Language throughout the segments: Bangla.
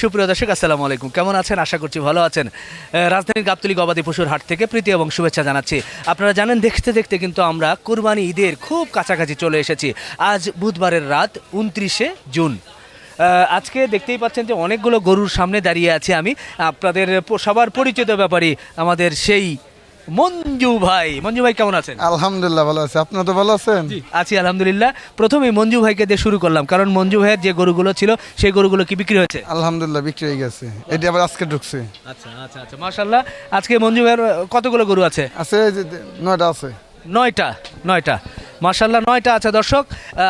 সুপ্রিয় দর্শক, আসসালামু আলাইকুম। কেমন আছেন? আশা করছি ভালো আছেন। রাজধানীর গাবতলি গবাদি পশুর হাট থেকে প্রীতি এবং শুভেচ্ছা জানাচ্ছি। আপনারা জানেন, দেখতে দেখতে কিন্তু আমরা কুরবানি ঈদের খুব কাছাকাছি চলে এসেছি। আজ বুধবারের রাত উনত্রিশে জুন। আজকে দেখতেই পাচ্ছেন যে অনেকগুলো গরুর সামনে দাঁড়িয়ে আছি আমি। আপনাদের সবার পরিচিত ব্যাপারই আমাদের সেই মঞ্জু ভাই। মঞ্জু ভাই কেমন আছেন? আলহামদুলিল্লাহ ভালো আছে। আপনারা তো ভালো আছেন? আছি আলহামদুলিল্লাহ। প্রথমেই মঞ্জু ভাইকে দিয়ে শুরু করলাম কারণ মঞ্জু ভাইয়ের যে গরুগুলো ছিল সেই গরুগুলো কি বিক্রি হয়েছে? আলহামদুলিল্লাহ বিক্রি হয়ে গেছে। এটি আবার আজকে ঢুকছে। আচ্ছা আচ্ছা আচ্ছা মাশাল্লাহ আজকে মঞ্জু ভাইয়ের কতগুলো গরু আছে? আছে এই যে নয়টা আছে। নয়টা নয়টা। মাশাল্লাহ নয়টা আছে দর্শক।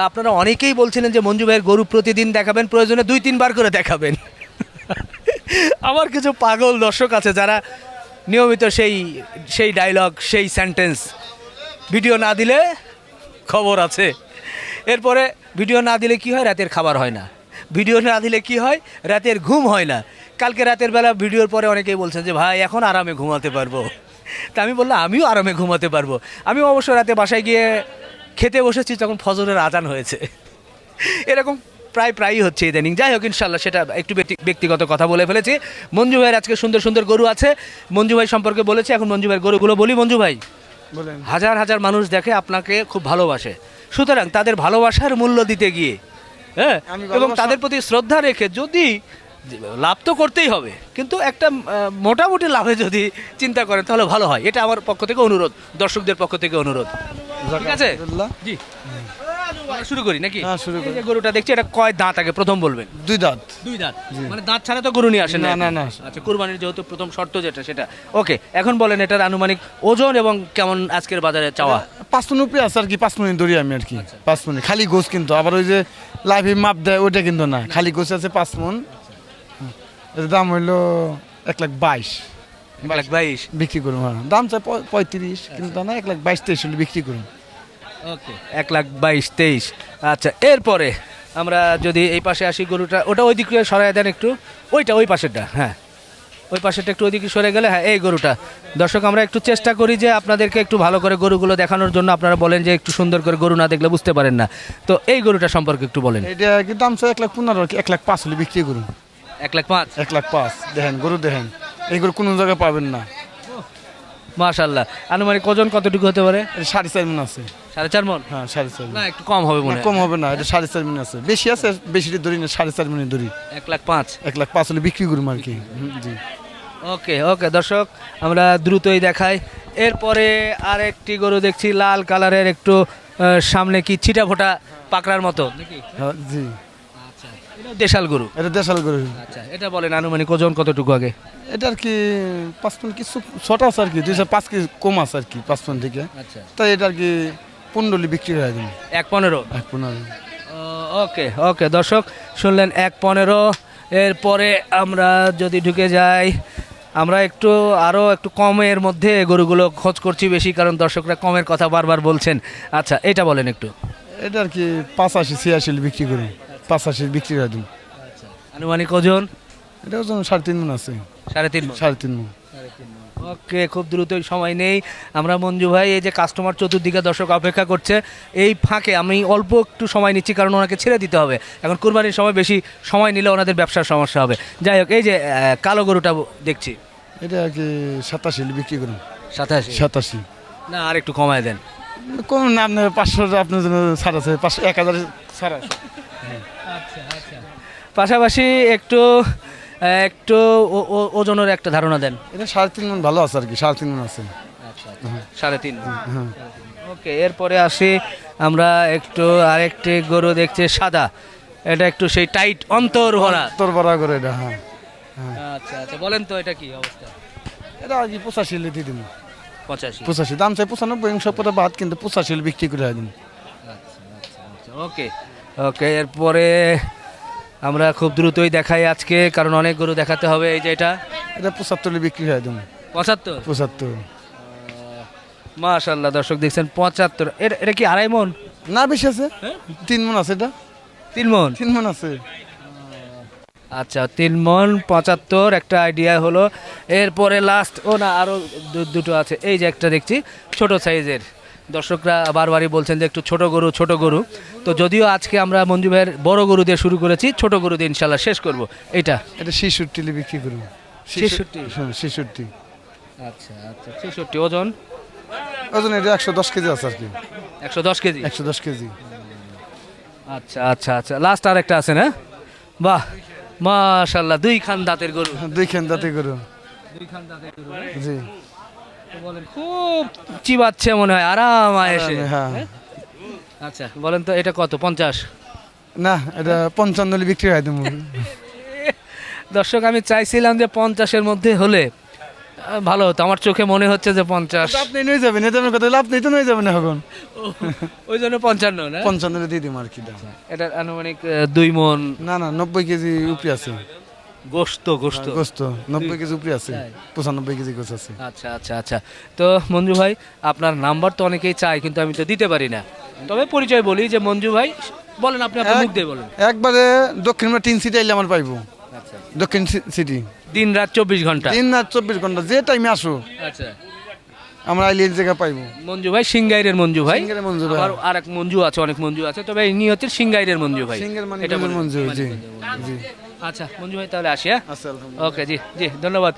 আপনারা অনেকেই বলছিলেন যে মঞ্জু ভাইয়ের গরু প্রতিদিন দেখাবেন প্রয়োজনে দুই তিনবার করে দেখাবেন। আমার কিছু পাগল দর্শক আছে যারা নিয়মিত সেই সেই ডায়লগ সেই সেন্টেন্স ভিডিও না দিলে খবর আছে। এরপরে ভিডিও না দিলে কি হয়? রাতের খাবার হয় না। ভিডিও না দিলে কি হয়? রাতের ঘুম হয় না। কালকে রাতের বেলা ভিডিওর পরে অনেকেই বলছেন যে, ভাই, এখন আরামে ঘুমাতে পারব। তা আমি বললাম, আমিও আরামে ঘুমাতে পারব। আমি অবশ্য রাতে বাসায় গিয়ে খেতে বসেছি, তখন ফজরের আজান হয়েছে। এরকম প্রায় প্রায়ই হচ্ছে ইদানিং যাই হোক ইনশাল্লাহ সেটা একটু ব্যক্তিগত কথা বলে ফেলেছি। মঞ্জু ভাইয়ের আজকে সুন্দর সুন্দর গরু আছে। মঞ্জু ভাই সম্পর্কে বলেছি এখন মঞ্জু ভাইয়ের গরুগুলো বলি। মঞ্জু ভাই হাজার হাজার মানুষ দেখে আপনাকে খুব ভালোবাসে। সুতরাং তাদের ভালোবাসার মূল্য দিতে গিয়ে হ্যাঁ এবং তাদের প্রতি শ্রদ্ধা রেখে যদি লাভ তো করতেই হবে কিন্তু একটা মোটামুটি লাভে যদি চিন্তা করেন তাহলে ভালো হয়। এটা আমার পক্ষ থেকে অনুরোধ দর্শকদের পক্ষ থেকে অনুরোধ। ঠিক আছে? জি। শুরু করি নাকি? হ্যাঁ, শুরু করি। এই যে গরুটা দেখছি এটা কয় দাঁত আগে প্রথম বলবেন? দুই দাঁত। দুই দাঁত? মানে দাঁত ছাড়া তো গরু নিয়ে আসেন না, না, না। আচ্ছা কুরবানির যেহেতু প্রথম শর্ত যেটা সেটা। ওকে এখন বলেন এটার আনুমানিক ওজন এবং কেমন আজকের বাজারে চাওয়া? পাঁচ মিনিট উপরে আছে আর কি পাঁচ মিনিট ধরি আমি আর কি। আচ্ছা। পাঁচ মিনিট খালি গোছ কিন্তু। আবার ওই যে লাইভে মাপ দেয় ওইটা কিন্তু না। খালি গোছ আছে পাঁচ মন হ্যাঁ। এটার দাম হইল এক লাখ বাইশ। এক লাখ বাইশ? বিক্রি করুন হ্যাঁ। দাম চাই পঁয়- পঁয়ত্রিশ কিন্তু না এক লাখ বাইশ তেইশ হলে বিক্রি করুন। ওকে। এক লাখ বাইশ তেইশ। আচ্ছা এরপরে আমরা যদি এই পাশে আসি গরুটা ওটা ওই দিকে সরাই দেন একটু। ওইটা ওই পাশেরটা হ্যাঁ। ওই পাশেরটা একটু ওইদিকে সরে গেলে হ্যাঁ এই গরুটা। দর্শক আমরা একটু চেষ্টা করি যে আপনাদেরকে একটু ভালো করে গরুগুলো দেখানোর জন্য আপনারা বলেন যে একটু সুন্দর করে গরু না দেখলে বুঝতে পারেন না। তো এই গরুটা সম্পর্কে একটু বলেন। এটা কি দাম চাই এক লাখ পনেরো এক লাখ পাঁচ হলে বিক্রি করুন। এক লাখ পাঁচ? এক লাখ পাঁচ দেখেন গরু দেখেন। এই গরু কোনো জায়গায় পাবেন না। মাশাল্লাহ আনুমানিক ওজন কতটুকু হতে পারে? সাড়ে চার মিন আছে। সাড়ে চার মন? হ্যাঁ সাড়ে চার না একটু কম হবে মনে কম হবে না এটা সাড়ে চার মিনিট আছে। বেশি আছে বেশি ধরি না সাড়ে চার মিনিট ধরি। এক লাখ পাঁচ। এক লাখ পাঁচ হলে বিক্রি করুন আর কি। জি। ওকে ওকে দর্শক আমরা দ্রুতই দেখাই। এরপরে আর একটি গরু দেখছি লাল কালারের একটু সামনে কি ছিটা ফোটা পাকড়ার মতো হ্যাঁ, জি। দেশাল গরু? এটা দেশাল গরু। আচ্ছা এটা বলেন আনুমানিক ওজন কতটুকু আগে? এটা আর কি পাঁচ মিনিট কিছু ছোট আছে আর কি দুইশো পাঁচ কেজি কম আছে আর কি পাঁচ মিনিট থেকে। আচ্ছা। তাই এটা আর কি পনেরো বিক্রি হয়ে যাবে এক পনেরো? এক পনেরো। ওকে ওকে দর্শক শুনলেন এক পনেরো। এরপরে আমরা যদি ঢুকে যাই আমরা একটু আরও একটু কমের মধ্যে গরুগুলো খোঁজ করছি বেশি কারণ দর্শকরা কমের কথা বারবার বলছেন। আচ্ছা এটা বলেন একটু। এটা আর কি পাঁচাশি ছিয়াশি বিক্রি করুন পাঁচাশি বিক্রি হয়ে দিন আনুমানিক ওজন? এটা ওজন সাড়ে তিন মন আছে। সাড়ে তিন। সাড়ে তিন মন। ওকে খুব দ্রুতই সময় নেই। আমরা মঞ্জু ভাই এই যে কাস্টমার চতুর্দিকে দর্শক অপেক্ষা করছে এই ফাঁকে আমি অল্প একটু সময় নিচ্ছি কারণ ওনাকে ছেড়ে দিতে হবে। এখন কুরবানির সময় বেশি সময় নিলে ওনাদের ব্যবসার সমস্যা হবে। যাই হোক এই যে কালো গরুটা দেখছি। এটা আর কি সাতাশি বিক্রি করুন। সাতাশি? সাতাশি। না আর একটু কমায় দেন। কম না আপনার পাঁচশো আপনার জন্য ছাড় আছে। পাঁচশো এক হাজার ছাড় আছে। পাশাপাশি একটু একটু ও- ও- ওজনের একটা ধারণা দেন। এটা সাড়ে তিন মন ভালো আছে আর কি সাড়ে তিন মন আছে। সাড়ে তিন হ্যাঁ। ওকে এরপরে আসি আমরা একটু আরেকটি গরু দেখছি সাদা। এটা একটু সেই টাইট অন্তর ভরা। তোর বড় করে এটা হ্যাঁ। আচ্ছা আচ্ছা। বলেন তো এটা কি অবস্থা? এটা আর কি পঁচাশি দিয়ে দিন। পঁচাশি। পঁচাশি। দাম চাই পঁচানব্বই একশো পরে বাদ কিন্তু পঁচাশি বিক্রি করে দিন। আচ্ছা আচ্ছা। ওকে। ওকে এরপরে আমরা খুব দ্রুতই দেখাই আজকে কারণ অনেক গরু দেখাতে হবে এই যে এটা। এটা পঁচাত্তর বিক্রি হয় দিন পঁচাত্তর? পঁচাত্তর। মাশাল্লাহ দর্শক দেখছেন পঁচাত্তর। এটা এটা কি আড়াই মন? না বেশি আছে। তিন মন আছে এটা। তিন মন? তিন মন আছে। আচ্ছা তিন মন পঁচাত্তর একটা আইডিয়া হলো। এরপরে লাস্ট ও না আরও দুটো আছে। এই যে একটা দেখছি ছোট সাইজের দর্শকরা বারবারই বলছেন যে একটু ছোট গরু ছোট গরু। তো যদিও আজকে আমরা মঞ্জু ভাইয়ের বড় গরু দিয়ে শুরু করেছি ছোট গরু দিয়ে ইনশাল্লাহ শেষ করব। এটা? এটা শিশুটি বিক্রি করুন 66? হ্যাঁ শিশুটি আচ্ছা আচ্ছা ছেষট্টি ওজন? ওজন এটা একশো দশ কেজি আছে আর কি। একশো দশ কেজি? একশো দশ কেজি। আচ্ছা আচ্ছা আচ্ছা। লাস্ট আর একটা আছে না? বাহ মাশাল্লাহ দুই খান দাঁতের গরু। দুই খান দাঁতের গরু। দুই খান দাঁতের গরু জি। খুব চিবাচ্ছে মনে হয় আরাম এসে। হ্যাঁ। আচ্ছা বলেন তো এটা কত পঞ্চাশ? না এটা পঞ্চান্ন বিক্রি হয় তুমি। দর্শক আমি চাইছিলাম যে পঞ্চাশের মধ্যে হলে ভালো হতো। আমার চোখে মনে হচ্ছে যে পঞ্চাশ। আপনি নিয়ে যাবেন এটা আমার কথা আপনি তো নিয়ে যাবেন এখন। ওই জন্য পঞ্চান্ন না? পঞ্চান্ন দিয়ে দিম আর কি এটা আনুমানিক দুই মন। না না নব্বই কেজি উপরে আছে। গোস্ত গোস্ত গোস্ত নব্বই কেজি উপরে আছে। পঁচানব্বই কেজি গোস্ত আছে। আচ্ছা আচ্ছা আচ্ছা। তো মঞ্জু ভাই আপনার নাম্বার তো অনেকেই চায় কিন্তু আমি তো দিতে পারি না। তবে পরিচয় বলি যে মঞ্জু ভাই বলেন আপনি আপনার মুখ দিয়ে বলেন। একবারে দক্ষিণ তিন সিটি আইলে আমার পাইবো। আচ্ছা। দক্ষিণ সিটি। দিন রাত চব্বিশ ঘণ্টা? দিন না চব্বিশ ঘণ্টা যে টাইমে আসো। আচ্ছা। আমরা আইলে জায়গা পাইবো। মঞ্জু ভাই সিংগাইরের মঞ্জু ভাই। মঞ্জু ভাই। আর এক মঞ্জু আছে অনেক মঞ্জু আছে তবে ইনি হচ্ছে সিংগাইরের মঞ্জু ভাই। সিঙ্গের মানে মঞ্জু জি। জি। আচ্ছা মঞ্জু ভাই তাহলে আসি হ্যাঁ? ওকে জি জি ধন্যবাদ।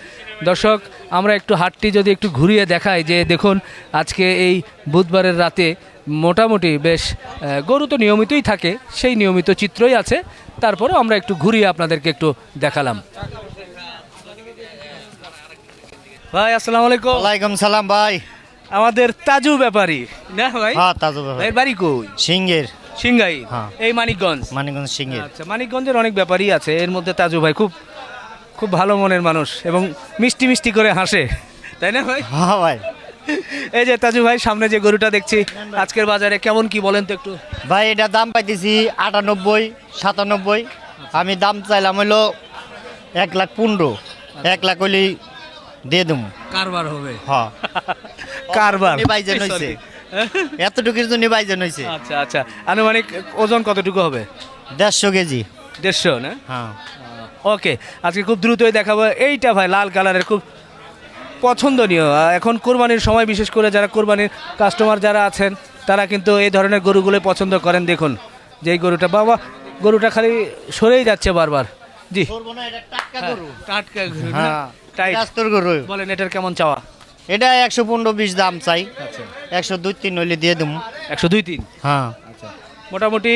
দর্শক আমরা একটু হাটটি যদি একটু ঘুরিয়ে দেখাই যে দেখুন আজকে এই বুধবারের রাতে মোটামুটি বেশ গরু তো নিয়মিতই থাকে সেই নিয়মিত চিত্রই আছে। তারপরে আমরা একটু ঘুরিয়ে আপনাদেরকে একটু দেখালাম। ভাই আসসালামু আলাইকুম। ওয়ালাইকুম সালাম ভাই। আমাদের তাজু ব্যাপারী না ভাই? হ্যাঁ তাজু ভাই বাড়ি কই? সিঙ্গের। সিংগাই হ্যাঁ। এই মানিকগঞ্জ। মানিকগঞ্জ সিঙ্গের আচ্ছা মানিকগঞ্জের অনেক ব্যাপারই আছে এর মধ্যে তাজু ভাই খুব খুব ভালো মনের মানুষ এবং মিষ্টি মিষ্টি করে হাসে তাই না ভাই? হ্যাঁ ভাই। এই যে তাজু ভাই সামনে যে গরুটা দেখছি আজকের বাজারে কেমন কি বলেন তো একটু? ভাই এটা দাম পাইতেছি আটানব্বই সাতানব্বই। আমি দাম চাইলাম হইল এক লাখ পনেরো। এক লাখ হইলেই দিয়ে দেবো কারবার হবে। হ্যাঁ। কারবার। হইছে sorry। এতটুকুর জন্য নিবাইজেন হইছে। আচ্ছা আচ্ছা। আনুমানিক ওজন কতটুকু হবে? দেড়শো কেজি। দেড়শো না? হ্যাঁ। ওকে। আজকে খুব দ্রুতই দেখাবো। এইটা ভাই লাল কালারের খুব পছন্দনীয়। এখন কোরবানির সময় বিশেষ করে যারা কোরবানির কাস্টমার যারা আছেন তারা কিন্তু এই ধরনের গরুগুলো পছন্দ করেন। দেখুন যে গরুটা বাবা গরুটা খালি সরেই যাচ্ছে বারবার। জি। টাটকা গরু। টাটকা গরু না? হ্যাঁ গরু। বলেন এটার কেমন চাওয়া? এটা একশো পনেরো বিশ দাম চাই। আচ্ছা। একশো দুই তিন হইলে দিয়ে দেবো একশো দুই তিন? হ্যাঁ। আচ্ছা। মোটামুটি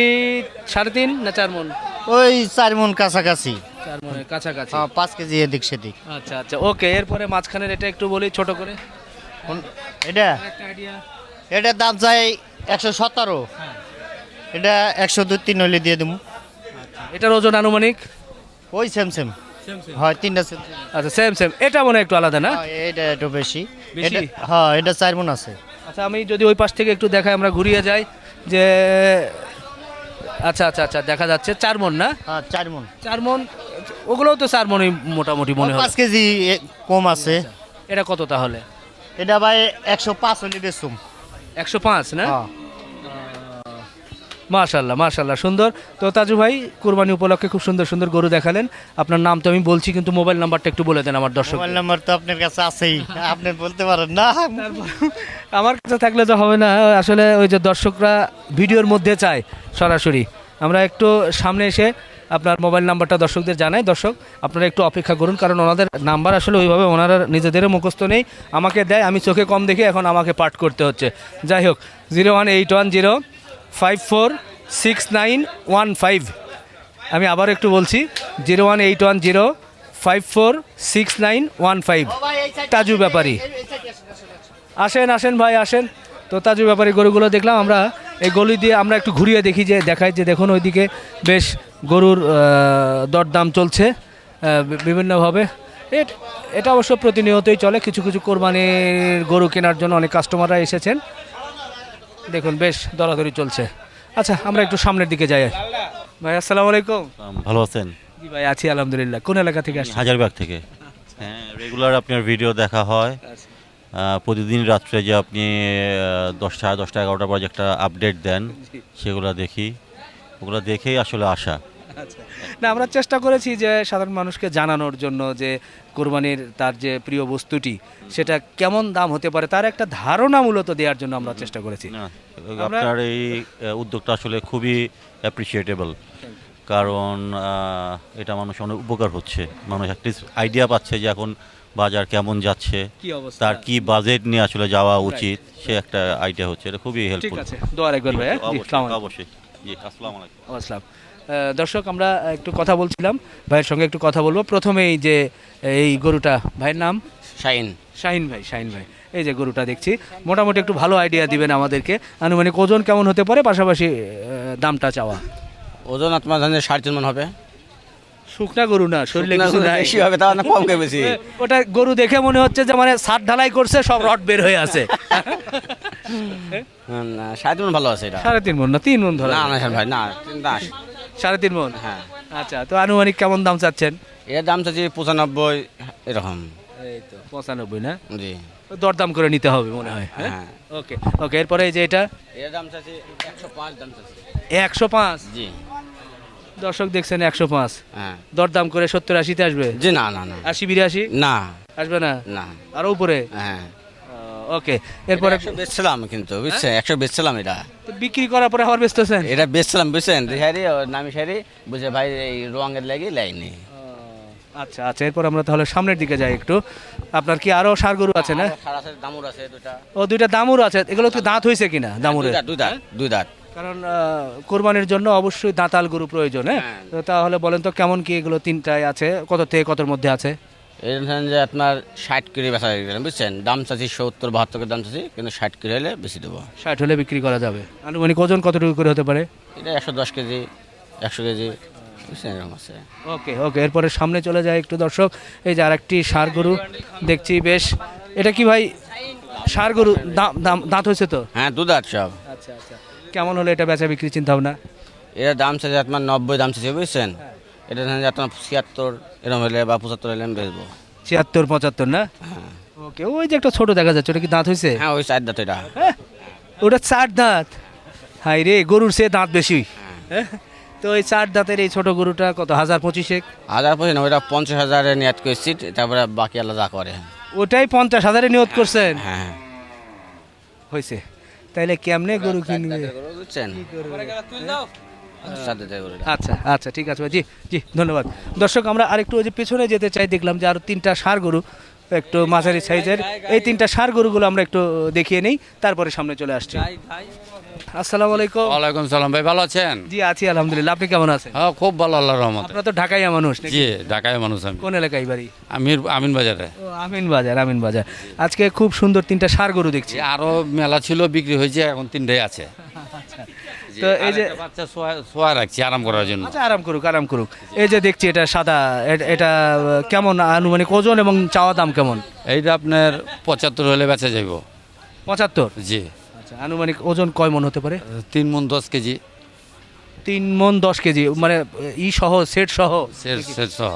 সাড়ে তিন না চার মন? ওই চার মন কাছাকাছি। চার মনের কাছাকাছি। হ্যাঁ পাঁচ কেজি এদিক সেদিক। আচ্ছা আচ্ছা। ওকে এরপরে মাঝখানের এটা একটু বলি ছোট করে। এটা? এটার দাম চাই একশো সতেরো। এটা একশো দুই তিন হইলে দিয়ে দেবো এটার ওজন আনুমানিক? ওই সেম সেম হয় তিনটা সেম। আচ্ছা সেম সেম এটা মনে হয় একটু আলাদা না? এটা একটু বেশি? এটা হ্যাঁ এটা চার মন আছে। আচ্ছা আমি যদি ওই পাশ থেকে একটু দেখাই আমরা ঘুরিয়ে যাই যে আচ্ছা আচ্ছা আচ্ছা দেখা যাচ্ছে। চার মন না? হ্যাঁ চার মন চার মন ওগুলোও তো চার মনই মোটামুটি মনে হয়। পাঁচ কেজি কম আছে। এটা কত তাহলে? এটা ভাই একশো পাঁচ হলে বেচুম। একশো পাঁচ না? হ্যাঁ। মাশাল্লাহ মাশাল্লাহ সুন্দর। তো তাজু ভাই কুরবানি উপলক্ষে খুব সুন্দর সুন্দর গরু দেখালেন। আপনার নাম তো আমি বলছি কিন্তু মোবাইল নাম্বারটা একটু বলে দেন আমার দর্শক মোবাইল নাম্বার তো আপনার কাছে আছেই আপনি বলতে পারেন না। আমার কাছে থাকলে তো হবে না আসলে ওই যে দর্শকরা ভিডিওর মধ্যে চায় সরাসরি। আমরা একটু সামনে এসে আপনার মোবাইল নাম্বারটা দর্শকদের জানাই। দর্শক আপনারা একটু অপেক্ষা করুন কারণ ওনাদের নাম্বার আসলে ওইভাবে ওনারা নিজেদেরও মুখস্থ নেই। আমাকে দেয় আমি চোখে কম দেখে এখন আমাকে পাঠ করতে হচ্ছে। যাই হোক zero one eight one zero five four six nine one five আমি আবার একটু বলছি zero one eight one zero five four six nine one five Taju Bepari. আসেন আসেন ভাই, আসেন। তো তাজু ব্যাপারী গরুগুলো দেখলাম আমরা, এই গলি দিয়ে আমরা একটু ঘুরিয়ে দেখি যে, দেখাই যে, দেখুন ওইদিকে বেশ গরুর দরদাম চলছে বিভিন্নভাবে। এটা অবশ্য প্রতিনিয়তই চলে, কিছু কিছু কোরবানির গরু কেনার জন্য অনেক কাস্টমাররা এসেছেন। দেখুন, বেশ দরাদরি চলছে। আচ্ছা আমরা একটু সামনের দিকে যাই। ভাই আসসালামু আলাইকুম। ভালো আছেন? জি ভাই আছি আলহামদুলিল্লাহ। কোন এলাকা থেকে আসছেন? হাজারবাগ থেকে। হ্যাঁ রেগুলার আপনার ভিডিও দেখা হয়। প্রতিদিন রাত্রে যে আপনি দশটা সাড়ে দশটা এগারোটা বাজে একটা আপডেট দেন সেগুলো দেখি। ওগুলো দেখেই আসলে আসা। আচ্ছা না আমরা চেষ্টা করেছি যে সাধারণ মানুষকে জানানোর জন্য যে কোরবানির তার যে প্রিয় বস্তুটি সেটা কেমন দাম হতে পারে তার একটা ধারণা মূলত দেওয়ার জন্য আমরা চেষ্টা করেছি। আপনার এই উদ্যোগটা আসলে খুবই অ্যাপ্রিসিয়েটেবল কারণ এটা মানুষ অনেক উপকার হচ্ছে। মানুষ একটা আইডিয়া পাচ্ছে যে এখন বাজার কেমন যাচ্ছে। তার কি বাজেট নিয়ে আসলে যাওয়া উচিত সে একটা আইডিয়া হচ্ছে। এটা খুবই হেল্পফুল ঠিক আছে দোয়া রাখবেন ভাই। অবশ্যই জি আসসালামু আলাইকুম। আসসালাম। দর্শক আমরা একটু কথা বলছিলাম। ভাইয়ের সঙ্গে একটু কথা বলব। প্রথমেই যে এই গরুটা ভাইয়ের নাম? শাইন শাহিন ভাই শাহিন ভাই। এই যে গরুটা দেখছি মোটামুটি একটু ভালো আইডিয়া দিবেন আমাদেরকে। আনুমানিক ওজন কেমন হতে পারে? পাশাপাশি দামটা চাওয়া। ওজন আপনার জানেন সাড়ে তিন মন হবে। শুকনা গরু না শরীরে কিছু বেশি হবে তাও না কমকে বেশি। ওটা গরু দেখে মনে হচ্ছে যে মানে সাত ঢালাই করছে সব রড বের হয়ে আছে। না, সাড়ে তিন মন ভালো আছে এটা। সাড়ে তিন মন না তিন মন ধরে না না ভাই না দাস। সাড়ে তিন মন? হ্যাঁ। আচ্ছা তো আনুমানিক কেমন দাম চাচ্ছেন? এর দাম চাচ্ছি পঁচানব্বই এরকম। এই তো পঁচানব্বই না? জি। দরদাম করে নিতে হবে মনে হয় হ্যাঁ? হ্যাঁ। ওকে ওকে এরপরে এই যে এটা? এর দাম চাচ্ছি একশো পাঁচ দাম চাচ্ছি। একশো পাঁচ? জি। দর্শক দেখছেন একশো পাঁচ। হ্যাঁ। দরদাম করে সত্তর আশিতে আসবে? জি না না না। আশি বিরাশি? না। আসবে না? না। আরও উপরে? হ্যাঁ। ওকে এরপরে বেচছিলাম কিন্তু বুঝছেন? একশো বেচছিলাম এটা। তো বিক্রি করার পরে আবার বেচতেছেন এটা বেচছিলাম বুঝছেন? দিহারি নামি সারি বুঝে ভাই এই রঙের লাগে লাইনি। আচ্ছা আচ্ছা এরপর আমরা তাহলে সামনের দিকে যাই একটু। আপনার কি আরও সার গরু আছে না? দামুর আছে দুটা ও দুইটা দামুর আছে। এগুলো তো দাঁত হয়েছে কিনা দামুরে দুই দাঁত দুই দাঁত কারণ কোরবানির জন্য অবশ্যই দাঁতাল গরু প্রয়োজন হ্যাঁ? হ্যাঁ। তাহলে বলেন তো কেমন কি এগুলো তিনটায় আছে? কত থেকে কতর মধ্যে আছে? এই যে আপনার ষাট কেজি বেচা গেলেন বুঝছেন? দাম চাচ্ছি সত্তর বাহাত্তর দাম চাচ্ছি কিন্তু ষাট কেজি হলে বেশি দেবো। ষাট হলে বিক্রি করা যাবে। আনুমানিক ওজন কতটুকু করে হতে পারে? এটা একশো দশ কেজি একশো কেজি বুঝছেন? এরকম আছে। ওকে ওকে এরপরে সামনে চলে যায় একটু দর্শক। এই যে আরেকটি সার গরু দেখছি বেশ। এটা কি ভাই সার গরু? দাম দাম দাঁত হয়েছে তো? হ্যাঁ দু দাঁত সব। আচ্ছা আচ্ছা। কেমন হলো এটা বেচা বিক্রি চিন্তা ভাবনা? এর দাম চাচ্ছি আপনার নব্বই দাম চাচ্ছি বুঝছেন? এটা ধরেন যে আপনার ছিয়াত্তর এরকম হলে বা পঁচাত্তর হলে আমি বেচবো। ছিয়াত্তর পঁচাত্তর না? হ্যাঁ। ওকে ওই যে একটা ছোট দেখা যাচ্ছে ওটা কি দাঁত হয়েছে হ্যাঁ ওই চার দাঁত এটা। হ্যাঁ ওটা চার দাঁত। হাই রে গরুর সে দাঁত বেশি। হ্যাঁ। তো এই চার দাঁতের এই ছোট গরুটা কত হাজার পঁচিশে হাজার পঁচিশ না ওইটা পঞ্চাশ হাজারে নিয়াত করছি তারপরে বাকি আলাদা করে। ওটাই পঞ্চাশ হাজারে নিয়োগ করছেন? হ্যাঁ হয়েছে তাইলে কেমনে গরু কিনবে? বুঝছেন? আচ্ছা আচ্ছা ঠিক আছে ভাই। জি জি ধন্যবাদ। দর্শক আমরা আরেকটু ওই যে পেছনে যেতে চাই দেখলাম যে আরও তিনটা সার গরু একটু মাঝারি সাইজের। এই তিনটা সার গরুগুলো আমরা একটু দেখিয়ে নেই তারপরে সামনে চলে আসছি। আসসালামু আলাইকুম। ওয়ালাইকুম সালাম ভাই ভালো আছেন? জি আছি আলহামদুলিল্লাহ। আপনি কেমন আছেন? হ্যাঁ খুব ভালো আল্লাহ রহমত। আপনার তো ঢাকাইয়া মানুষ জি ঢাকায় মানুষ আমি। কোন এলাকায় বাড়ি? আমির আমিন বাজারে। ও আমিন বাজার আমিন বাজার। আজকে খুব সুন্দর তিনটা সার গরু দেখছি। আরও মেলা ছিল বিক্রি হয়েছে এখন তিনটাই আছে। তো এই যে বাচ্চা শোয়া রাখছি আরাম করার জন্য। আচ্ছা আরাম করুক আরাম করুক। এই যে দেখছি এটা সাদা এটা কেমন আনুমানিক ওজন এবং চাওয়া দাম কেমন? এইটা আপনার পঁচাত্তর হলে বেচা যাইব। পঁচাত্তর? জি। আচ্ছা আনুমানিক ওজন কয় মন হতে পারে? তিন মন দশ কেজি। তিন মন দশ কেজি মানে ই সহ সেট সহ? সের সের সহ।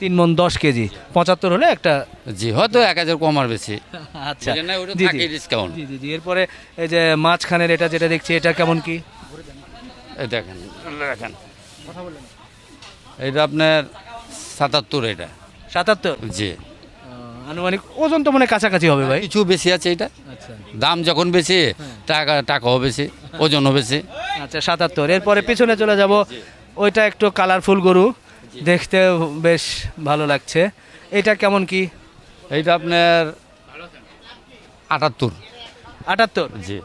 তিন মন দশ কেজি। পঁচাত্তর হলে একটা জি হয়তো এক হাজার কম আর বেশি। আচ্ছা। ডিসকাউন্ট জি জি। জি এরপরে এই যে মাঝখানের এটা যেটা দেখছি এটা কেমন কি? দেখেন দেখেন। এটা আপনার সাতাত্তর এটা। সাতাত্তর? জি। আনুমানিক ওজন তো মানে কাছাকাছি হবে ভাই। কিছু বেশি আছে এটা। আচ্ছা। দাম যখন বেশি টাকা টাকাও বেশি ওজনও বেশি। আচ্ছা সাতাত্তর। এরপরে পিছনে চলে যাব। ওইটা একটু কালারফুল গরু। দেখতে বেশ ভালো লাগছে। এটা কেমন কি? এইটা আপনার আটাত্তর। আটাত্তর? জি।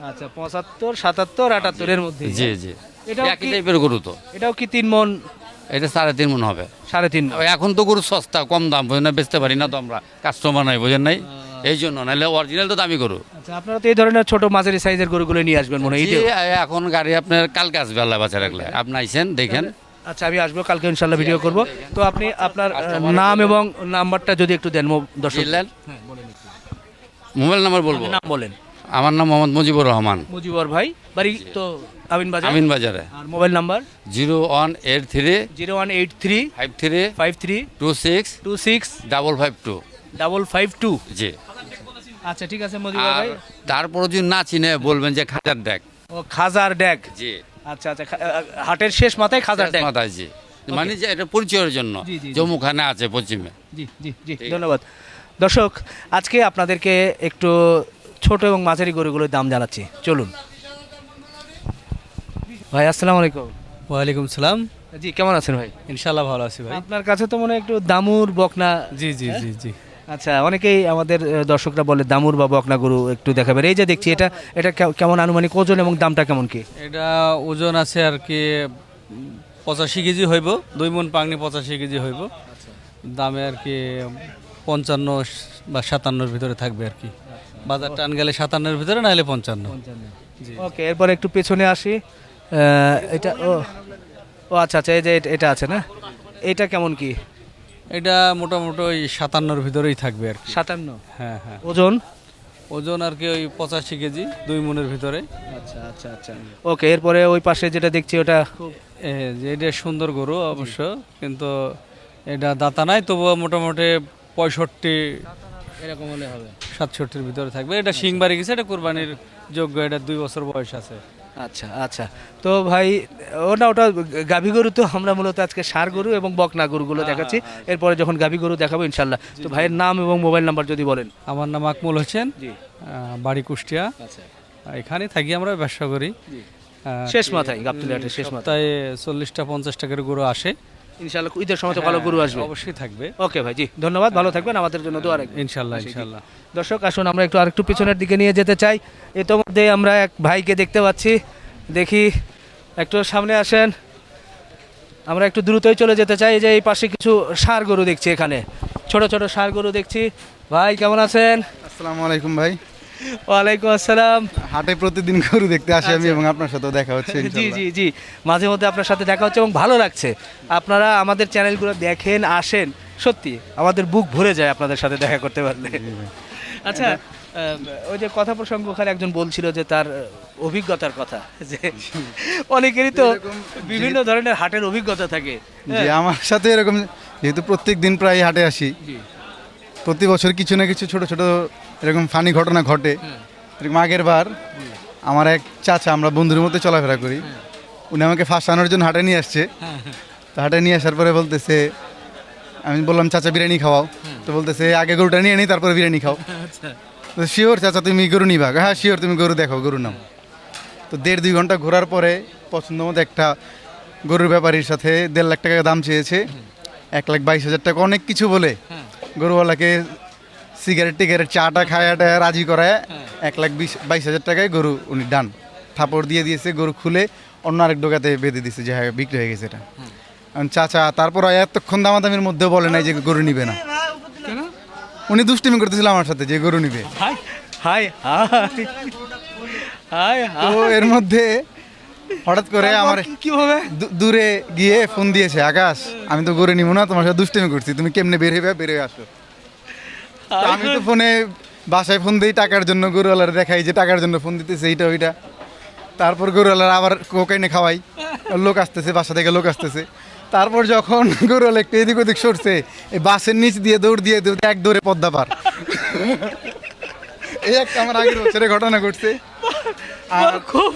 আচ্ছা পঁচাত্তর সাতাত্তর আটাত্তর এর মধ্যে। জি জি। এটাও একই কি- টাইপের গরু তো। এটাও কি তিন মন? এটা সাড়ে তিন মন হবে। সাড়ে তিন এখন তো গরু সস্তা কম দাম বুঝেন না? বেচতে পারি না তো আমরা। কাস্টমার নাই বুঝেন নাই? এই জন্য নাহলে অরিজিনাল তো দামি গরু। আচ্ছা আপনারা তো এই ধরনের ছোট মাঝারি সাইজের গরুগুলো নিয়ে আসবেন মনে হয় এখন গাড়ি আপনার কালকে আসবে আল্লাহ বাচ্চা রাখলে আপনি আইসেন দেখেন। আচ্ছা আমি আসব কালকে ইনশাল্লাহ ভিডিও করব। তো আপনি আপনার নাম এবং নাম্বারটা যদি একটু দেন মো- দর্শক। জিল্লাল মোবাইল নাম্বার বলব? নাম বলেন। আমার নাম মোহাম্মদ মুজিবুর রহমান। মুজিবর ভাই বাড়ি তো আমিন বাজার? আমিন বাজারে। আর mobile number? Zero one eight three zero one eight three five three five three two six two six double five two. Double five two. জি। আচ্ছা ঠিক আছে মুজিবর ভাই। তারপরে যদি না চিনে বলবেন যে খাজার ডেক ও খাজার ড্যাগ জি। আচ্ছা আচ্ছা হাটের শেষ মাথায় খাজার ট্যাঙ্ক। মাথায় জি। মানে যে এটা পরিচয়ের জন্য। জি, জি, জি। জম্মুখানে আছে পশ্চিমে। জি জি জি ধন্যবাদ। দর্শক আজকে আপনাদেরকে একটু ছোট এবং মাঝারি গরুগুলোর দাম জানাচ্ছি। চলুন। ভাই আসসালামু আলাইকুম। ওয়ালাইকুম সালাম। জি কেমন আছেন ভাই? ইনশাল্লাহ ভালো আছি ভাই। আপনার কাছে তো মনে হয় একটু দামুর বকনা। জি জি জি জি। আচ্ছা অনেকেই আমাদের দর্শকরা বলে দামুর বা বকনা গরু একটু দেখাবেন। এই যে দেখছি এটা এটা কেমন আনুমানিক ওজন এবং দামটা কেমন কি? এটা ওজন আছে আর কি পঁচাশি কেজি হইব দুই মন পাংনি পঁচাশি কেজি হইব। দামে আর কি পঞ্চান্ন বা সাতান্নর ভিতরে থাকবে আর কি। বাজার টান গেলে সাতান্নের ভিতরে না নাহলে পঞ্চান্ন। ওকে এরপর একটু পেছনে আসি। এটা ও ও আচ্ছা আচ্ছা এই যে এটা আছে না? এটা কেমন কি? এটা মোটামুটি ওই সাতান্নর ভিতরেই থাকবে আর কি। সাতান্ন? হ্যাঁ হ্যাঁ। ওজন? ওজন আর কি ওই পঁচাশি কেজি দুই মনের ভিতরে। আচ্ছা আচ্ছা আচ্ছা। ওকে এরপরে ওই পাশে যেটা দেখছি ওটা? যে এটা সুন্দর গরু অবশ্য কিন্তু এটা দাতা নাই তবুও মোটামুটি পঁয়ষট্টি এরকম হলে হবে। সাতষট্টির ভিতরে থাকবে। এটা শিং বাড়ি গেছে এটা কোরবানির যোগ্য এটা দুই বছর বয়স আছে। আচ্ছা আচ্ছা। তো ভাই ও না ওটা গাভী গরু তো আমরা মূলত আজকে সার গরু এবং বকনা গরুগুলো দেখাচ্ছি। এরপরে যখন গাভী গরু দেখাবো ইনশাল্লাহ। তো ভাইয়ের নাম এবং মোবাইল নাম্বার যদি বলেন। আমার নাম আকমল হোসেন। বাড়ি কুষ্টিয়া। আচ্ছা। এখানে থাকি আমরা ব্যবসা করি। শেষ মাথায় গাবতুলিহাটের শেষ মাথায়। চল্লিশটা পঞ্চাশ টাকার গরু আসে। ইনশাল্লাহ ঈদের সময় তো ভালো গরু আসবে। অবশ্যই থাকবে। ওকে ভাই জি ধন্যবাদ ভালো থাকবেন আমাদের জন্য দোয়া রাখবেন। ইনশাল্লাহ ইনশাল্লাহ দর্শক আসুন আমরা একটু আরেকটু পিছনের দিকে নিয়ে যেতে চাই। ইতোমধ্যে আমরা এক ভাইকে দেখতে পাচ্ছি। দেখি একটু সামনে আসেন। আমরা একটু দ্রুতই চলে যেতে চাই। যে এই পাশে কিছু সার গরু দেখছি এখানে। ছোট ছোট সার গরু দেখছি। ভাই কেমন আছেন? আসসালামু আলাইকুম ভাই। ওয়ালাইকুম আসসালাম। হাটে প্রতিদিন গরু দেখতে আসি আমি এবং আপনার সাথেও দেখা হচ্ছে জি জি জি। মাঝে মধ্যে আপনার সাথে দেখা হচ্ছে এবং ভালো লাগছে। আপনারা আমাদের চ্যানেলগুলো দেখেন আসেন সত্যি আমাদের বুক ভরে যায় আপনাদের সাথে দেখা করতে পারলে। আচ্ছা ওই যে কথা প্রসঙ্গ ওখানে একজন বলছিল যে তার অভিজ্ঞতার কথা যে অনেকেরই তো বিভিন্ন ধরনের হাটের অভিজ্ঞতা থাকে। জি আমার সাথে এরকম যেহেতু প্রত্যেক দিন প্রায় হাটে আসি প্রতি বছর কিছু না কিছু ছোট ছোট এরকম ফানি ঘটনা ঘটে। এরকম আগের বার আমার এক চাচা আমরা বন্ধুর মধ্যে চলাফেরা করি। উনি আমাকে ফাঁসানোর জন্য হাটে নিয়ে আসছে। তো হাটে নিয়ে আসার পরে বলতেছে আমি বললাম চাচা বিরিয়ানি খাওয়াও। তো বলতেছে আগে গরুটা নিয়ে নিই তারপরে বিরিয়ানি খাও। তো শিওর চাচা তুমি গরু নিবা। হ্যাঁ শিওর তুমি গরু দেখো গরু নাম। তো দেড় দুই ঘণ্টা ঘোরার পরে পছন্দ মতো একটা গরুর ব্যাপারীর সাথে দেড় লাখ টাকা দাম চেয়েছে। এক লাখ বাইশ হাজার টাকা অনেক কিছু বলে। গরুওয়ালাকে সিগারেট টিগারেট চাটা খায় টায় রাজি করায় এক লাখ বিশ বাইশ হাজার টাকায় গরু উনি ডান। থাপড় দিয়ে দিয়েছে গরু খুলে অন্য আরেক ডোকাতে বেঁধে দিয়েছে যে হ্যাঁ বিক্রি হয়ে গেছে এটা। চাচা তারপর এতক্ষণ দামাদামির মধ্যেও বলে নাই যে গরু নিবে না। উনি দুষ্টিমি করতেছিল আমার সাথে যে গরু নিবে। হাই হাই হাই হাই। তো এর মধ্যে হঠাৎ করে আমার কীভাবে? দূ- দূরে গিয়ে ফোন দিয়েছে আকাশ আমি তো গরু নিব না তোমার সাথে দুষ্টিমি করছি তুমি কেমনে বের হইবে বের হয়ে আসো। আমি তো ফোনে বাসায় ফোন দিই টাকার জন্য গরুওয়ালার দেখাই যে টাকার জন্য ফোন দিতেছে এইটা ওইটা। তারপর গরুওয়ালার আবার কোকাইনে খাওয়াই লোক আসতেছে বাসা থেকে লোক আসতেছে। তারপর যখন গরুওয়ালা একটু এদিক ওদিক সরছে এই বাসের নিচ দিয়ে দৌড় দিয়ে দৌড় এক দৌড়ে পদ্মা পার। এই একটা আমার আগের বছরে ঘটনা ঘটছে। খুব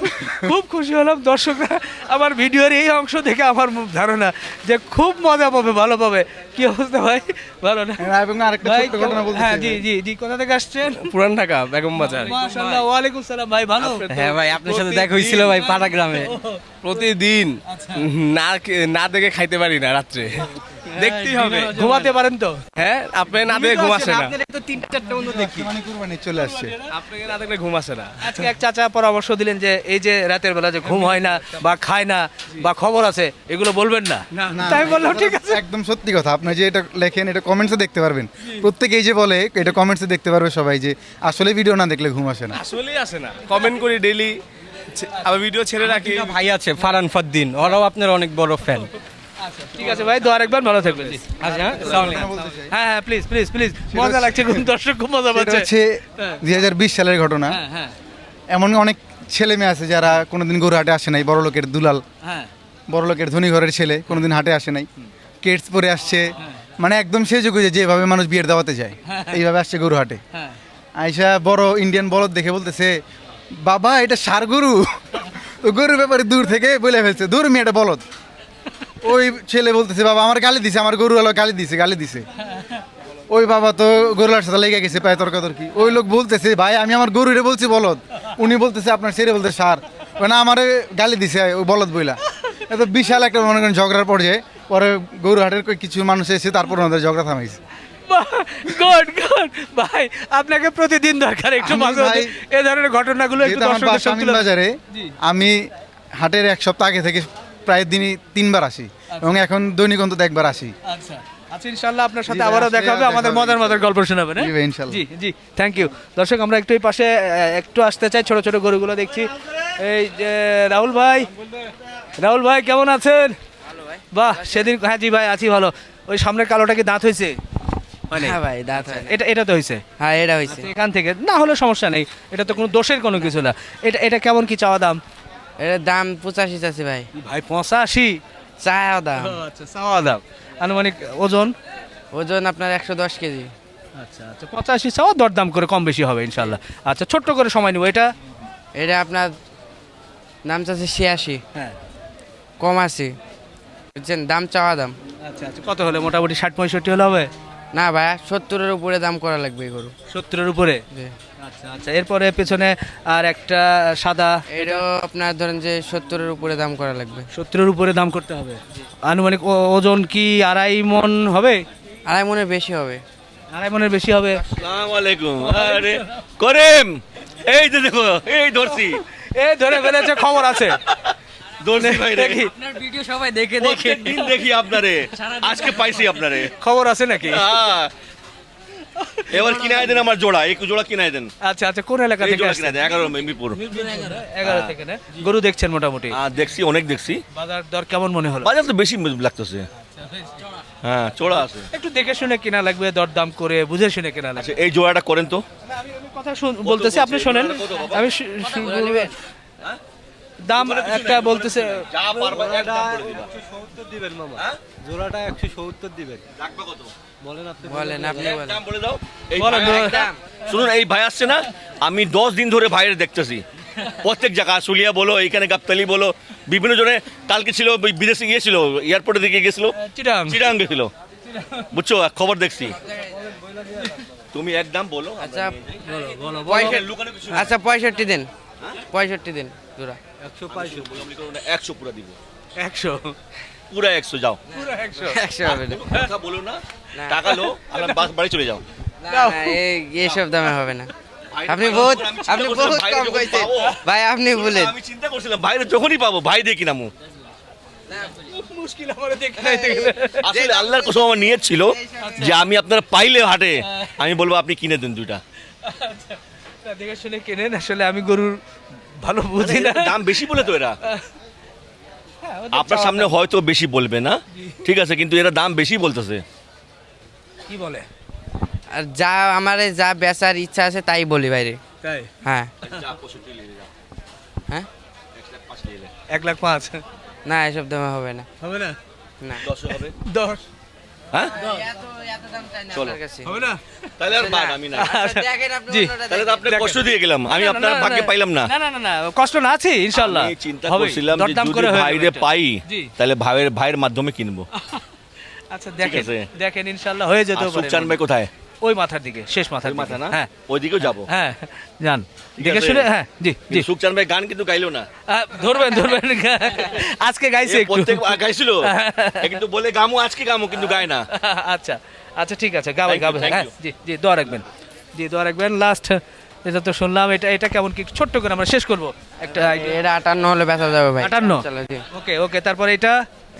খুব খুশি হলাম। দর্শকরা আমার ভিডিওর এই অংশ দেখে আমার ধারণা যে খুব মজা পাবে ভালো পাবে। কি অবস্থা ভাই? ভালো না? এবং আরেকটা ছোট্ট ঘটনা বলতে হ্যাঁ জি জি জি কোথা থেকে আসছেন? পুরান ঢাকা বেগম বাজার। মাশাআল্লাহ ওয়ালাইকুম সালাম ভাই ভালো? হ্যাঁ ভাই আপনার সাথে দেখা হয়েছিল ভাই পাটা গ্রামে প্রতিদিন। না না দেখে খাইতে পারি না রাত্রে। দেখতেই হবে। ঘুমাতে পারেন তো? হ্যাঁ আপনি না দেখে ঘুম আসে না। আপনাদের তো তিনটা দেখি। মানে কুরবানি চলে আসছে। আপনাকে না দেখলে ঘুম আসে না। আজকে এক চাচা পরামর্শ দিলেন যে এই যে রাতের বেলা যে ঘুম হয় না বা খায় না বা খবর আছে এগুলো বলবেন না? না, তাই বললাম ঠিক আছে। একদম সত্যি কথা। আপনি যে এটা লেখেন এটা কমেন্টসে দেখতে পারবেন। প্রত্যেকেই যে বলে এটা কমেন্টসে দেখতে পারবে সবাই যে আসলে ভিডিও না দেখলে ঘুম আসে না। আসলেই আসে না। কমেন্ট করি ডেইলি আবার ভিডিও ছেড়ে রাখি। ভাই আছে ফারান ফদ্দিন। ওরাও আপনার অনেক বড় ফ্যান ঠিক আছে ভাই দোয়া রাখবেন ভালো থাকবেন। আচ্ছা হ্যাঁ হ্যাঁ প্লিজ প্লিজ প্লিজ মজা লাগছে দর্শক খুব মজা এটা পাচ্ছে। হচ্ছে দুই হাজার বিশ সালের ঘটনা। হ্যাঁ হ্যাঁ। এমন অনেক ছেলে মেয়ে আছে যারা কোনোদিন গরু হাটে আসে নাই বড় লোকের দুলাল। হ্যাঁ। বড় লোকের ধনী ঘরের ছেলে কোনোদিন হাটে আসে নাই। কেটস পরে আসছে। মানে একদম সে যুগে যে যেভাবে মানুষ বিয়ের দাওয়াতে যায় এইভাবে আসছে গরু হাটে। হ্যাঁ। আইসা বড় ইন্ডিয়ান বলদ দেখে বলতেছে বাবা এটা সার গরু? তো গরুর ব্যাপারে দূর থেকে বলে ফেলছে দূর মেয়েটা বলদ। ওই ছেলে বলতেছে বাবা আমার গালি দিছে আমার গরু হলো গালি দিছে গালি দিছে। ওই বাবা তো গরুলার সাথে লেগে গেছে প্রায় তর্কাতর্কি ওই লোক বলতেছে ভাই আমি আমার গরুরে বলছি বলদ। উনি বলতেছে আপনার ছেড়ে বলতে সার। মানে আমার গালি দিছে ওই বলদ বইলা। এত বিশাল একটা মনে করেন ঝগড়ার পর্যায়ে পরে গরু হাটের কই কিছু মানুষ এসে তারপর ওনাদের ঝগড়া থামাইছে। Good good. ভাই আপনাকে প্রতিদিন দরকার একটু মাঝে এ ধরনের ঘটনাগুলো একটু দর্শকদের সামনে বাজারে আমি হাটের এক সপ্তাহ আগে থেকে প্রায় দিনই তিনবার আসি এবং এখন দৈনিক অন্তত একবার আসি। আচ্ছা। আচ্ছা ইনশাল্লাহ আপনার সাথে আবারও দেখা হবে আমাদের মজার মজার গল্প শোনাবেন হ্যাঁ? জি জি জি থ্যাংক ইউ দর্শক আমরা একটু এই পাশে একটু আসতে চাই ছোট ছোট গরুগুলো দেখছি। এই যে রাহুল ভাই। রাহুল ভাই কেমন আছেন? বাহ সেদিন হ্যাঁ জি ভাই আছি ভালো। ওই সামনের কালোটা কি দাঁত হয়েছে? হ্যাঁ ভাই দাঁত এটা এটা তো হয়েছে? হ্যাঁ এটা হয়েছে। আচ্ছা, এখান থেকে। না হলে সমস্যা নেই। এটা তো কোনো দোষের কোনো কিছু না। এটা এটা কেমন কি চাওয়া দাম? এটার দাম পঁচাশি আছে ভাই। ভাই পঁচাশি? চাও দাম। আচ্ছা চাওয়া দাম। আনুমানিক ওজন? ওজন আপনার একশো দশ কেজি। আচ্ছা আচ্ছা পঁচাশি চাওয়া দরদাম করে কম বেশি হবে ইনশাল্লাহ আচ্ছা ছোট্ট করে সময় নেব এটা? এটা আপনার দাম চাচ্ছে ছিয়াশি। হ্যাঁ। কম আছে। বুঝছেন? দাম চাওয়া দাম। আচ্ছা আচ্ছা কত হলে? মোটামুটি ষাট পঁয়ষট্টি হলে হবে? না ভাই সত্তরের উপরে দাম করা লাগবে এই গরু। সত্তরের উপরে। আচ্ছা আচ্ছা। এরপরে পেছনে আর একটা সাদা। এটাও আপনার ধরেন যে সত্তরের উপরে দাম করা লাগবে। সত্তরের উপরে দাম করতে হবে। আনুমানিক ও- ওজন কি আড়াই মন হবে? আড়াই মনে বেশি হবে। আড়াই মনের বেশি হবে। আলাইকুম। আরে করিম! এই যে দেখো এই ধরছি। এ ধরে ফেলেছে খবর আছে। ধরছি ভাই রে দেখি। ভিডিও সবাই দেখে দেখি। আপনারে। আজকে পাইছি আপনারে। খবর আছে নাকি? হ্যাঁ। এবার কিনাই দেন আমার জোড়া এক জোড়া কিনাই দেন। আচ্ছা আচ্ছা কোন এলাকা থেকে জোড়া আসছে? কিনাই দেন এগারো এগারো থেকে না? গরু দেখছেন মোটামুটি? হ্যাঁ দেখছি অনেক দেখছি। বাজার দর কেমন মনে হলো? বাজার তো বেশি লাগতেছে। হ্যাঁ চোড়া আছে। একটু দেখে শুনে কেনা লাগবে দরদাম করে বুঝে শুনে কেনা লাগবে। আচ্ছা এই জোড়াটা করেন তো। আমি আমি কথা শুন- বলতেছি আপনি শোনেন। আমি দাম একটা বলতেছে যা পারবা এক দাম করে দিবা। জোড়াটা একশো সত্তর দিবেন। লাগবে কত? বলেন আপনি দাম বলে দাও এই বলেন, ভাই- শুনুন এই ভাই আসছে না আমি দশ দিন ধরে ভাইয়ের দেখতেছি। প্রত্যেক জায়গা আশুলিয়া বলো এখানে গাবতালি বলো বিভিন্ন জনে কালকে ছিল ওই বিদেশে গিয়েছিল এয়ারপোর্টের দিকে গেছিল চিটাং। চিরাং গেছিল। বুঝছ খবর দেখছি। তুমি একদম বলো আচ্ছা পয়সা পঁয়ষট্টি লুকানো কিছু আচ্ছা পঁয়ষট্টি দিন। পঁয়ষট্টি দিন জোড়া। একশো পুরো দিব। একশো। পুরা একশো যাও। একশো। হবে না। কথা বলো না টাকা লো আমরা বাস বাড়ি চলে যাও। না, এইসব দামে হবে না। আপনি বহুত আপনি বহুত কম কইছেন। ভাই আপনি বলেন। আমি চিন্তা করছিলাম ভাইরে যখনই পাবো ভাই কিনামু মুশকিল আমার দেখতে আসলে আল্লাহর কসম আমার নিয়ত ছিল যে আমি আপনারা পাইলে হাটে আমি বলব আপনি কিনে দেন দুইটা। দেখে শুনে কেনেন? আসলে আমি গরুর ভালো বুঝি না। দাম বেশি বলে তো এরা। আপনার সামনে হয়তো বেশি বলবে না? ঠিক আছে কিন্তু এরা দাম বেশি বলতেছে। কি বলে? আর যা আমার যা বেচার ইচ্ছা আছে তাই বলি বাইরে তাই? হ্যাঁ। হ্যাঁ? এক লাখ পাঁচ না এসব দামে হবে না। হবে না? না। দশ হবে। দশ? হ্যাঁ? আপনার কাছে হবে না? তাহলে আর বাদ আমি না। আচ্ছা, দেখেন। আপনার কষ্ট দিয়ে গেলাম। আমি আপনার না, না, ভাগ্যে পাইলাম না। না না না না কষ্ট না আছে ইনশাল্লাহ। চিন্তা। করছিলাম যদি ভাইরে পাই তাহলে ভাইয়ের ভাইয়ের মাধ্যমে কিনবো। আচ্ছা দেখেন দেখেন ইনশাল্লাহ হয়ে যেত আর ভাই কোথায়? ওই মাথার দিকে শেষ মাথার মাথা না? হ্যাঁ। ওইদিকেও যাব। হ্যাঁ যান। দেখে শুনে হ্যাঁ জি জি। সুকচান ভাই গান কিন্তু গাইলো না। ধরবেন ধরবেন। আজকে গাইছে প্রত্যেক গাইছিল। কিন্তু বলে গামু আজকে গামু কিন্তু গায় না। আচ্ছা আচ্ছা ঠিক আছে গাবে গাবে। হ্যাঁ জি জি দোয়া রাখবেন। জি দোয়া রাখবেন। লাস্ট এটা তো শুনলাম এটা এটা কেমন কি ছোট্ট করে আমরা শেষ করব। একটা এটা আটান্ন হলে বেচা যাবে ভাই। আটান্ন? চলো জি। ওকে ওকে তারপরে এটা?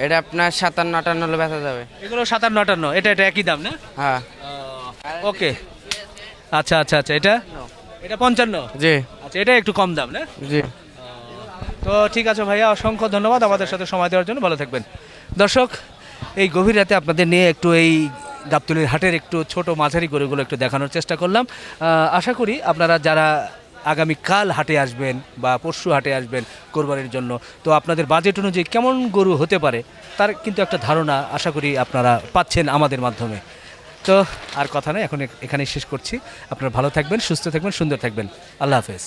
এটা আপনার সাতান্ন আটান্ন হলে বেচা যাবে। এগুলো সাতান্ন আটান্ন এটা এটা একই দাম না? হ্যাঁ। ওকে আচ্ছা আচ্ছা আচ্ছা এটা? এটা পঞ্চান্ন? জি। আচ্ছা এটা একটু কম দাম না? জি। তো ঠিক আছে ভাইয়া অসংখ্য ধন্যবাদ আমাদের সাথে সময় দেওয়ার জন্য। ভালো থাকবেন। দর্শক এই গভীর রাতে আপনাদের নিয়ে একটু এই গাবতলির হাটের একটু ছোট মাঝারি গরুগুলো একটু দেখানোর চেষ্টা করলাম। আহ, আশা করি আপনারা যারা আগামীকাল হাটে আসবেন বা পরশু হাটে আসবেন কোরবানির জন্য তো আপনাদের বাজেট অনুযায়ী কেমন গরু হতে পারে তার কিন্তু একটা ধারণা আশা করি আপনারা পাচ্ছেন আমাদের মাধ্যমে। তো আর কথা নয় এখন এখানেই শেষ করছি। আপনারা ভালো থাকবেন, সুস্থ থাকবেন, সুন্দর থাকবেন। আল্লাহ হাফেজ।